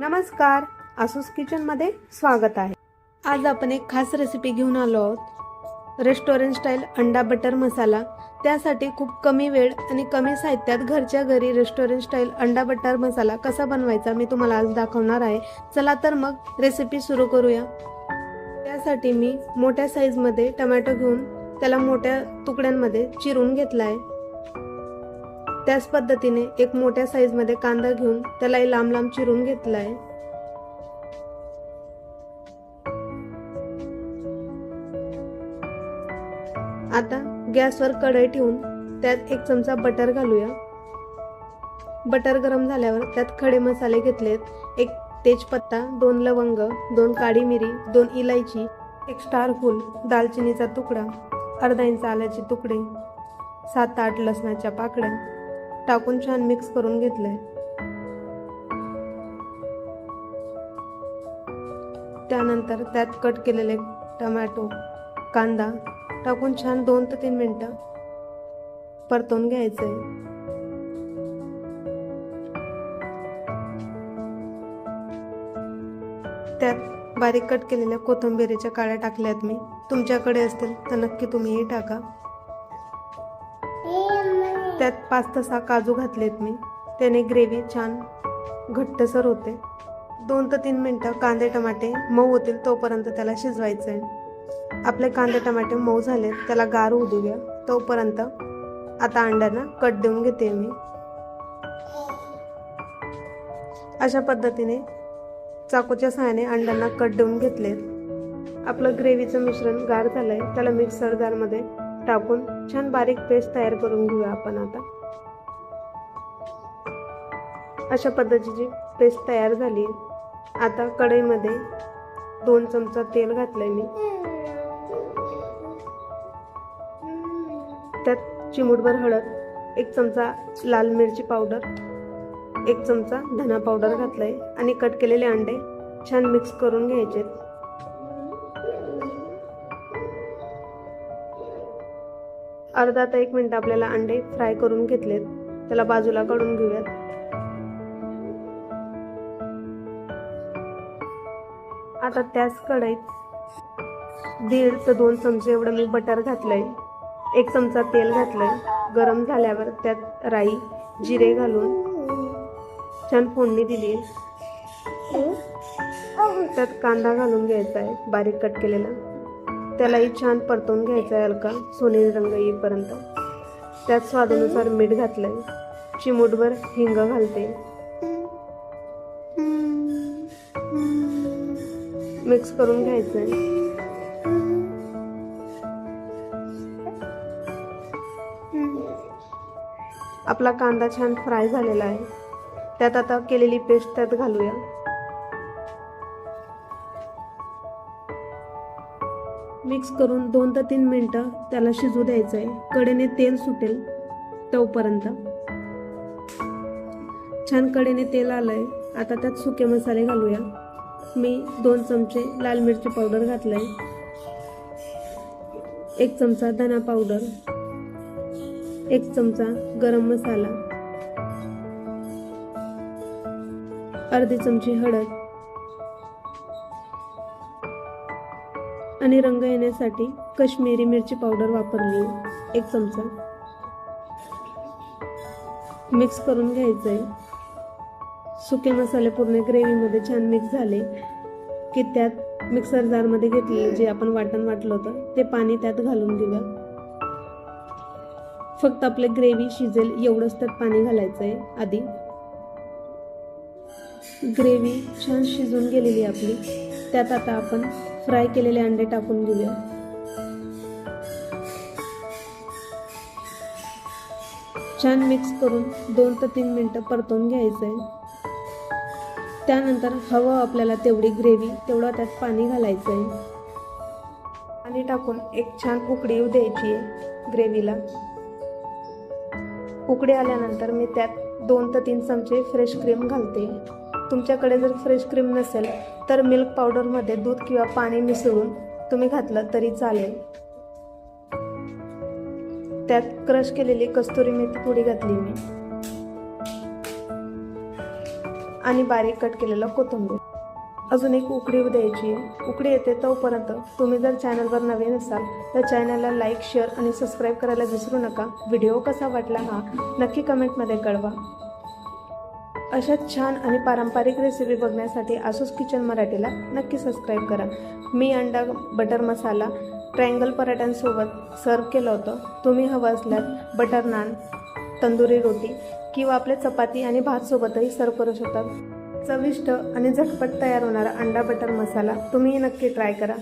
नमस्कार आसूस किचनमध्ये स्वागत आहे. आज आपण एक खास रेसिपी घेऊन आलो आहोत. रेस्टॉरंट स्टाईल अंडा बटर मसाला. त्यासाठी खूप कमी वेळ आणि कमी साहित्यात घरच्या घरी रेस्टॉरंट स्टाईल अंडा बटर मसाला कसा बनवायचा मी तुम्हाला आज दाखवणार आहे. चला तर मग रेसिपी सुरू करूया. त्यासाठी मी मोठ्या साईजमध्ये टमॅटो घेऊन त्याला मोठ्या तुकड्यांमध्ये चिरून घेतला आहे त्याच पद्धतीने एक मोठ्या साईजमध्ये कांदा घेऊन त्यालाही लांब लांब चिरून घेतला आहे आता गॅसवर कढई ठेवून त्यात एक चमचा बटर घालूया. बटर गरम झाल्यावर त्यात खडे मसाले घेतलेत. एक तेजपत्ता दोन लवंग दोन काळी मिरी दोन इलायची एक स्टार फूल दालचिनीचा तुकडा अर्धा इंच आल्याचे तुकडे सात आठ लसणाच्या पाकड्या टाकून छान मिक्स करून घेतलंय. त्यानंतर त्यात कट केलेले टमॅटो कांदा टाकून छान दोन ते तीन मिनटं परतवून घ्यायचंय. त्यात बारीक कट केलेल्या कोथिंबिरीच्या काळ्या टाकल्यात मी. तुमच्याकडे असतील तर नक्की तुम्हीही टाका. त्यात पाच तसा काजू घातलेत मी. त्याने ग्रेव्ही छान घट्टसर होते. दोन ते तीन मिनटं कांदे टमाटे मऊ होतील तोपर्यंत त्याला शिजवायचं आहे आपले कांदे टमाटे मऊ झालेत त्याला गार होऊ देऊया. तोपर्यंत आता अंड्यांना कट देऊन घेते मी. अशा पद्धतीने चाकूच्या सहाय्याने अंड्यांना कट देऊन घेतलेत. आपलं ग्रेव्हीचं मिश्रण गार झालं आहे त्याला मिक्सर जारमध्ये टाकून छान बारीक पेस्ट तयार करून घेऊया आपण आता. अशा पद्धतीची पेस्ट तयार झाली. आता कढईमध्ये दोन चमचा तेल घातलंय मी. त्यात चिमूटभर हळद एक चमचा लाल मिरची पावडर एक चमचा धना पावडर घातलाय आणि कट केलेले अंडे छान मिक्स करून घ्यायचे अर्धा ते एक मिनटं आपल्याला अंडे फ्राय करून घेतलेत. त्याला बाजूला काढून घेऊयात. आता त्याच कढईत दीड ते दोन चमचे एवढं मी बटर घातलंय. एक चमचा तेल घातलंय. गरम झाल्यावर त्यात राई जिरे घालून छान फोडणी दिली त्यात कांदा घालून घ्यायचा आहे. बारीक कट केलेला. त्यालाही छान परतून घ्यायचा आहे हलका सोनेरी रंग येईपर्यंत. त्यात स्वादानुसार मीठ घातलंय. चिमूटभर हिंग घालते. मिक्स करून घ्यायचं आहे आपला कांदा छान फ्राय झालेला आहे. त्यात आता केलेली पेस्ट त्यात घालूया. मिक्स करून दोन ते तीन मिनटं त्याला शिजू द्यायचं आहे कडेने तेल सुटेल तोपर्यंत. छान कडेने तेल आलं आहे आता त्यात सुके मसाले घालूया. मी दोन चमचे लाल मिरची पावडर घातलाय. एक चमचा धना पावडर. एक चमचा गरम मसाला. अर्धी चमची हळद. आणि रंग येण्यासाठी कश्मीरी मिरची पावडर वापरली. एक चमचा. मिक्स करून घ्यायचं आहे सुके मसाले पूर्ण ग्रेव्हीमध्ये छान मिक्स झाले की त्यात मिक्सर जारमध्ये घेतलेलं जे आपण वाटण वाटलं होतं ते पाणी त्यात घालून देऊया फक्त आपले ग्रेव्ही शिजेल एवढंच त्यात पाणी घालायचं आहे आधी. ग्रेव्ही छान शिजून गेलेली आपली. त्यात आता आपण फ्राय केलेले अंडे टाकून घेऊया. छान मिक्स करून दोन ते तीन मिनटं परतवून घ्यायचं आहे त्यानंतर हवं आपल्याला तेवढी ग्रेव्ही तेवढं त्यात पाणी घालायचं आहे पाणी टाकून एक छान उकडी येऊ द्यायची आहे ग्रेव्हीला उकडी आल्यानंतर मी त्यात दोन ते तीन चमचे फ्रेश क्रीम घालते. तुमच्याकडे जर फ्रेश क्रीम नसेल तर मिल्क पावडरमध्ये दूध किंवा पाणी मिसळून तुम्ही घातलं तरी चालेल. त्यात क्रश केलेली कस्तुरी मेथी थोडी घातली मी. आणि बारीक कट केलेलं कोथिंबीर. अजून एक उकडी द्यायची. उकडी येते तोपर्यंत तुम्ही जर चॅनलवर नवीन असाल तर चॅनलला लाईक शेअर आणि सबस्क्राईब करायला विसरू नका. व्हिडिओ कसा वाटला हा नक्की कमेंटमध्ये कळवा. अशाच छान आणि पारंपरिक रेसिपी बघण्यासाठी आसूस किचन मराठीला नक्की सबस्क्राईब करा. मी अंडा बटर मसाला ट्रँगल पराठ्यांसोबत सर्व केलं होतं. तुम्ही हवं असल्यास बटर नान तंदुरी रोटी किंवा आपल्या चपाती आणि भातसोबतही सर्व करू शकतात चविष्ट आणि झटपट तयार होणारा अंडा बटर मसाला तुम्हीही नक्की ट्राय करा.